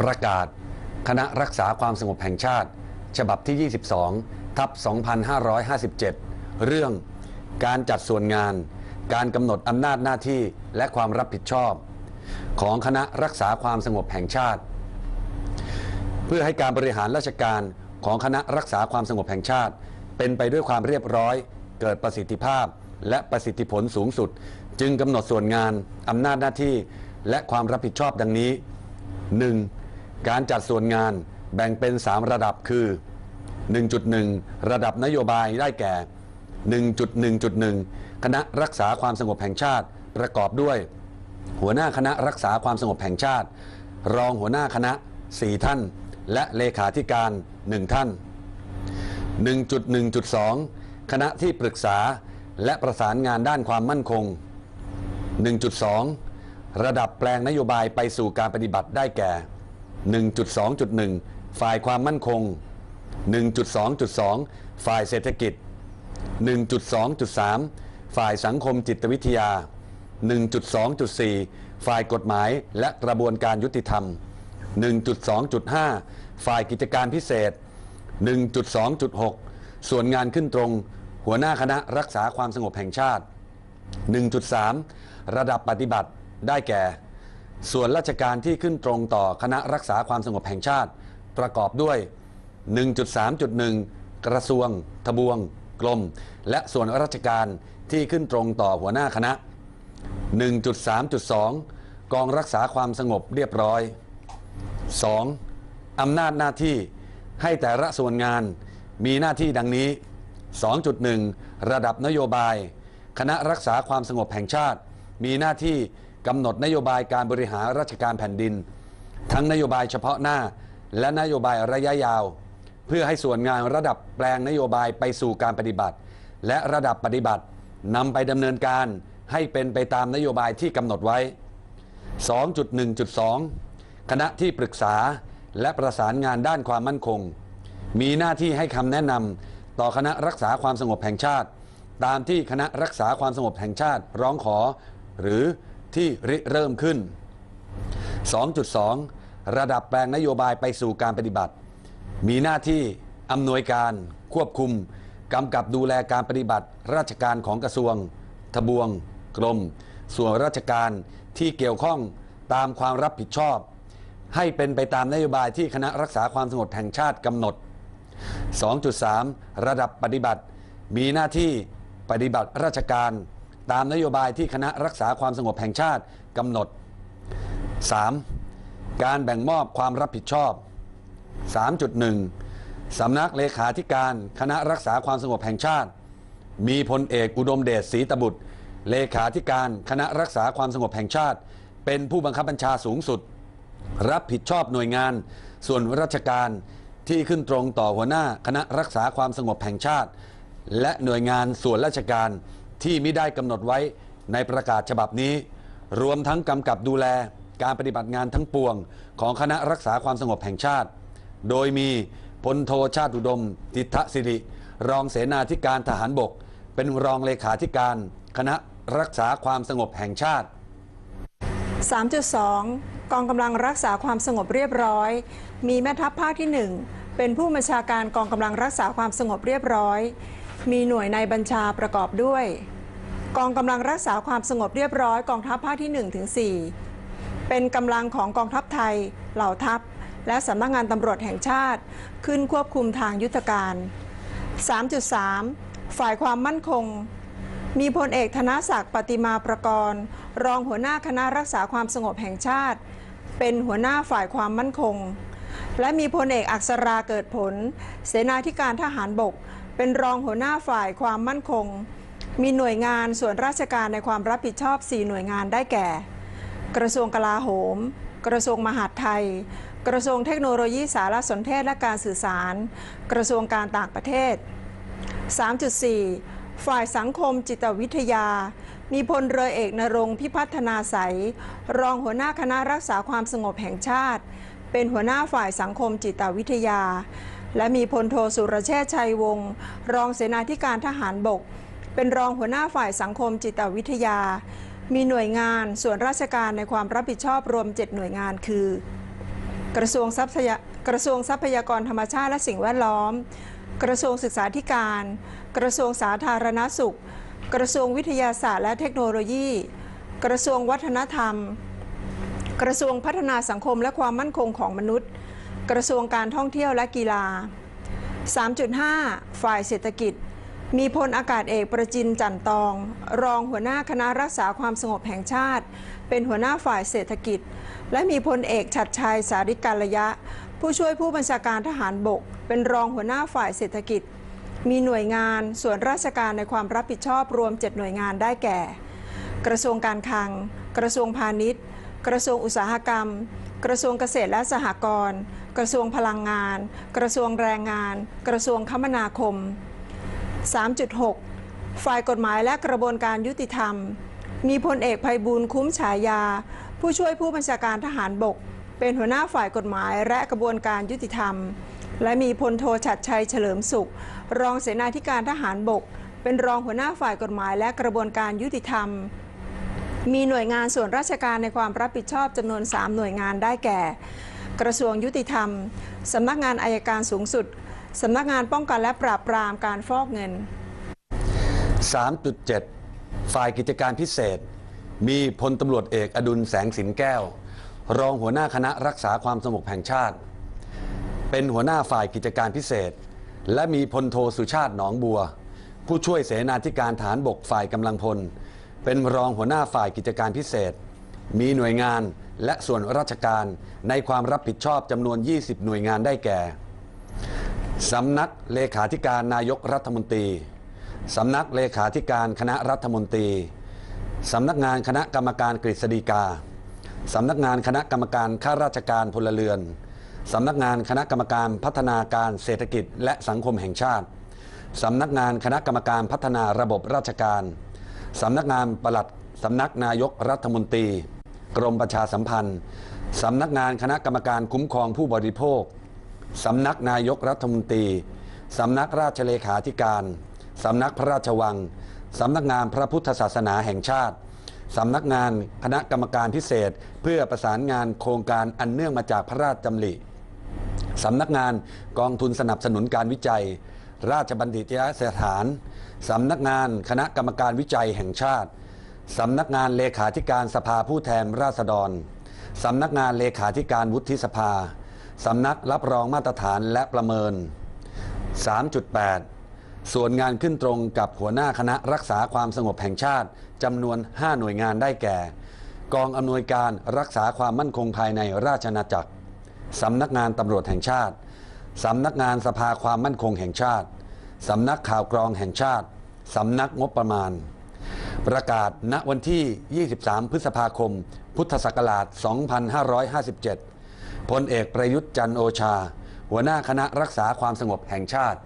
ประกาศ คณะรักษาความสงบแห่งชาติ ฉบับที่ 22 ทับ 2557 เรื่องการจัดส่วนงาน การกำหนดอำนาจหน้าที่และความรับผิดชอบ ของคณะรักษาความสงบแห่งชาติ เพื่อให้การบริหารราชการของคณะรักษาความสงบแห่งชาติ เป็นไปด้วยความเรียบร้อย เกิดประสิทธิภาพ และประสิทธิผลสูงสุด จึงกำหนดส่วนงานอำนาจหน้าที่ และความรับผิดชอบดังนี้ 1. การจัดส่วนงานแบ่งเป็น 3 ระดับคือ 1.1 ระดับนโยบายได้แก่ 1.1.1 คณะรักษาความสงบแห่งชาติประกอบด้วย หัวหน้าคณะรักษาความสงบแห่งชาติ รองหัวหน้าคณะ 4 ท่าน และเลขาธิการ 1 ท่าน 1.1.2 คณะที่ปรึกษาและประสานงานด้านความมั่นคง 1.2 ระดับแปลงนโยบายไปสู่การปฏิบัติได้แก่ 1.2.1 ฝ่ายความมั่นคง 1.2.2 ฝ่ายเศรษฐกิจ 1.2.3 ฝ่ายสังคมจิตวิทยา 1.2.4 ฝ่ายกฎหมายและกระบวนการยุติธรรม 1.2.5 ฝ่ายกิจการพิเศษ 1.2.6 ส่วนงานขึ้นตรง หัวหน้าคณะรักษาความสงบแห่งชาติ 1.3 ระดับปฏิบัติได้แก่ ส่วนราชการที่ขึ้นตรงต่อคณะรักษาความสงบแห่งชาติ ประกอบด้วย 1.3.1 กระทรวง ทบวงกรมและส่วนราชการที่ขึ้นตรงต่อหัวหน้าคณะ 1.3.2 กองรักษาความสงบเรียบร้อย 2. อำนาจหน้าที่ให้แต่ละส่วนงานมีหน้าที่ดังนี้ 2.1 ระดับนโยบาย คณะรักษาความสงบแห่งชาติ มีหน้าที่ กำหนดนโยบายการบริหารราชการแผ่นดิน ทั้งนโยบายเฉพาะหน้า และนโยบายระยะยาว เพื่อให้ส่วนงานระดับแปลงนโยบายไปสู่การปฏิบัติ และระดับปฏิบัตินำไปดำเนินการให้เป็นไปตามนโยบายที่กำหนดไว้ 2.1.2 คณะที่ปรึกษาและประสานงานด้านความมั่นคง มีหน้าที่ให้คำแนะนำต่อคณะรักษาความสงบแห่งชาติ ตามที่คณะรักษาความสงบแห่งชาติร้องขอ หรือ ที่ริเริ่มขึ้น 2.2 ระดับแปลงนโยบายไปสู่การปฏิบัติ มีหน้าที่อำนวยการ ควบคุมกำกับดูแลการปฏิบัติ ราชการของกระทรวง ทบวง กรม ส่วนราชการที่เกี่ยวข้องตามความรับผิดชอบ ให้เป็นไปตามนโยบายที่คณะรักษาความสงบแห่งชาติกำหนด 2.3 ระดับปฏิบัติ มีหน้าที่ปฏิบัติราชการ ตามนโยบายที่คณะรักษาความสงบแห่งชาติกำหนด 3. การแบ่งมอบความรับผิดชอบ 3.1 สำนักเลขาธิการคณะรักษาความสงบแห่งชาติ มีพลเอกอุดมเดชศรีตบุตร เลขาธิการคณะรักษาความสงบแห่งชาติ เป็นผู้บังคับบัญชาสูงสุด รับผิดชอบหน่วยงาน ส่วนราชการที่ขึ้นตรงต่อหัวหน้าคณะรักษาความสงบแห่งชาติ และหน่วยงานส่วนราชการ ที่มิได้กำหนดไว้ในประกาศฉบับนี้ รวมทั้งกำกับดูแลการปฏิบัติงานทั้งปวง ของคณะรักษาความสงบแห่งชาติ โดยมีพลโทชาติอุดม ติทะสิริ รองเสนาธิการทหารบก เป็นรองเลขาธิการ คณะรักษาความสงบแห่งชาติ 3.2 กองกำลังรักษาความสงบเรียบร้อย มีแม่ทัพภาคที่ 1 เป็นผู้บัญชาการกองกำลังรักษาความสงบเรียบร้อย มีหน่วยในบัญชาประกอบด้วย กองกำลังรักษาความสงบเรียบร้อยกองทัพภาคที่1ถึง4เป็นกำลังของกองทัพไทย เหล่าทัพ และสำนักงานตำรวจแห่งชาติ ขึ้นควบคุมทางยุทธการ 3.3 ฝ่ายความมั่นคง มีพลเอกธนศักดิ์ปฏิมาประกรณ์ รองหัวหน้าคณะรักษาความสงบแห่งชาติ เป็นหัวหน้าฝ่ายความมั่นคงและมีพลเอกอักษราเกิดผล เสนาธิการทหารบก เป็นรองหัวหน้าฝ่ายความมั่นคง มีหน่วยงานส่วนราชการในความรับผิดชอบ 4 หน่วยงานได้แก่ กระทรวงกลาโหม กระทรวงมหาดไทย กระทรวงเทคโนโลยีสารสนเทศและการสื่อสาร กระทรวงการต่างประเทศ 3.4 ฝ่ายสังคมจิตวิทยา มีพลเรือเอกนรงพิพัฒนาใสยรองหัวหน้าคณะรักษาความสงบแห่งชาติ เป็นหัวหน้าฝ่ายสังคมจิตวิทยา และมีพลโทสุรเชษชัยวงศ์รองเสนาธิการทหารบก เป็นรองหัวหน้าฝ่ายสังคมจิตวิทยา มีหน่วยงานส่วนราชการในความรับผิดชอบรวม 7 หน่วยงานคือ กระทรวงทรัพยากระทรวงทรัพยากรธรรมชาติและสิ่งแวดล้อม กระทรวงศึกษาธิการ กระทรวงสาธารณสุข กระทรวงวิทยาศาสตร์และเทคโนโลยี กระทรวงวัฒนธรรม กระทรวงพัฒนาสังคมและความมั่นคงของมนุษย์ กระทรวงการท่องเที่ยวและกีฬา 3.5 ฝ่ายเศรษฐกิจ มีพลอากาศเอกประจินจันตอง รองหัวหน้าคณะรักษาความสงบแห่งชาติ เป็นหัวหน้าฝ่ายเศรษฐกิจ และมีพลเอกฉัดชัยสาริการระยะ ผู้ช่วยผู้บัญชาการทหารบก เป็นรองหัวหน้าฝ่ายเศรษฐกิจ มีหน่วยงานส่วนราชการในความรับผิดชอบรวม 7 หน่วยงานได้แก่ กระทรวงการคลัง กระทรวงพาณิชย์ กระทรวงอุตสาหกรรม กระทรวงเกษตรและสหกรณ์ กระทรวงพลังงาน กระทรวงแรงงาน กระทรวงคมนาคม 3.6 ฝ่ายกฎหมายและกระบวนการยุติธรรม มีพลเอกภัยบูลคุ้มฉายา ผู้ช่วยผู้บัญชาการทหารบก เป็นหัวหน้าฝ่ายกฎหมายและกระบวนการยุติธรรม และมีพลโทฉัดชัยเฉลิมสุข รองเสนาธิการทหารบก เป็นรองหัวหน้าฝ่ายกฎหมายและกระบวนการยุติธรรม มีหน่วยงานส่วนราชการในความรับผิดชอบจำนวน 3 หน่วยงานได้แก่ กระทรวงยุติธรรม สำนักงานอายการสูงสุด สำนักงานป้องกันและปราบปรามการฟอกเงิน 3.7 ฝ่ายกิจการพิเศษ มีพลตำรวจเอกอดุลแสงสินแก้ว รองหัวหน้าคณะรักษาความสงบแห่งชาติ เป็นหัวหน้าฝ่ายกิจการพิเศษ และมีพลโทสุชาติหนองบัว ผู้ช่วยเสนาธิการฐานบกฝ่ายกำลังพล เป็นรองหัวหน้าฝ่ายกิจการพิเศษ มีหน่วยงานและส่วนราชการในความรับผิดชอบจำนวน 20 หน่วยงานได้แก่สำนักเลขาธิการนายกรัฐมนตรีสำนักเลขาธิการคณะรัฐมนตรีสำนักงานคณะกรรมการกฤษฎีกาสำนักงานคณะกรรมการข้าราชการพลเรือนสำนักงานคณะกรรมการพัฒนาการเศรษฐกิจและสังคมแห่งชาติสำนักงานคณะกรรมการพัฒนาระบบราชการ สำนักงานปลัดสำนักนายกรัฐมนตรี กรมประชาสัมพันธ์สำนักงานคณะกรรมการคุ้มครองผู้บริโภคสำนักนายกรัฐมนตรีสำนักราชเลขาธิการสำนักพระราชวังสำนักงานพระพุทธศาสนาแห่งชาติสำนักงานคณะกรรมการพิเศษ เพื่อประสานงานโครงการอันเนื่องมาจากพระราชดำริสำนักงานกองทุนสนับสนุนการวิจัย ราชบัณฑิตยสถาน สำนักงานคณะกรรมการวิจัยแห่งชาติ สำนักงานเลขาธิการสภาผู้แทนราษฎร สำนักงานเลขาธิการวุฒิสภา สำนักรับรองมาตรฐานและประเมิน 3.8 ส่วนงานขึ้นตรงกับหัวหน้าคณะรักษาความสงบแห่งชาติจำนวน 5 หน่วยงานได้แก่ กองอำนวยการรักษาความมั่นคงภายในราชอาณาจักรสำนักงานตำรวจแห่งชาติ สำนักงานสภาความมั่นคงแห่งชาติ สำนักข่าวกรองแห่งชาติ สำนักงบประมาณ ประกาศณวันที่ 23 พฤษภาคม พุทธศักราช 2557 พลเอกประยุทธ์จันโอชา หัวหน้าคณะรักษาความสงบแห่งชาติ